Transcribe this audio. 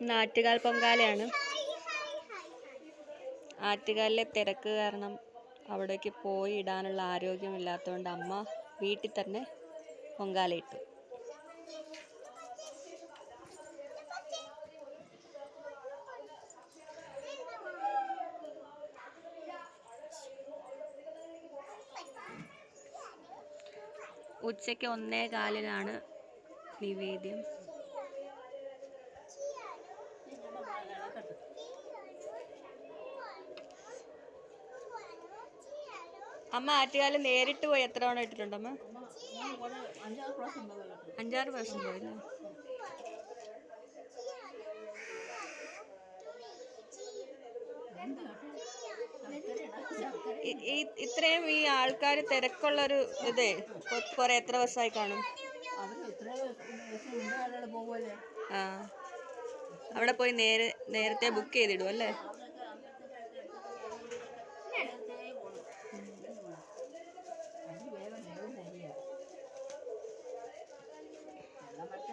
ആറ്റുകാൽ പൊങ്കാലയാണ്. ആറ്റുകാലിലെ തിരക്ക് കാരണം അവിടേക്ക് പോയി ഇടാനുള്ള ആരോഗ്യമില്ലാത്തതുകൊണ്ട് അമ്മ വീട്ടിൽ തന്നെ പൊങ്കാല ഇട്ടു. ഉച്ചയ്ക്ക് ഒന്നേ കാലിനാണ് നിവേദ്യം. അമ്മ ആറ്റുകാൽ നേരിട്ട് പോയി എത്ര തവണ ഇട്ടിട്ടുണ്ടമ്മ അഞ്ചാറ് പ്രാവശ്യം പോയി ഇത്രയും ഈ ആൾക്കാർ തിരക്കുള്ളൊരു ഇതേ കുറെ എത്ര വർഷമായി കാണും? ആ. അവിടെ പോയി നേരെ നേരത്തെ ബുക്ക് ചെയ്തിടും അല്ലേ? la marqué,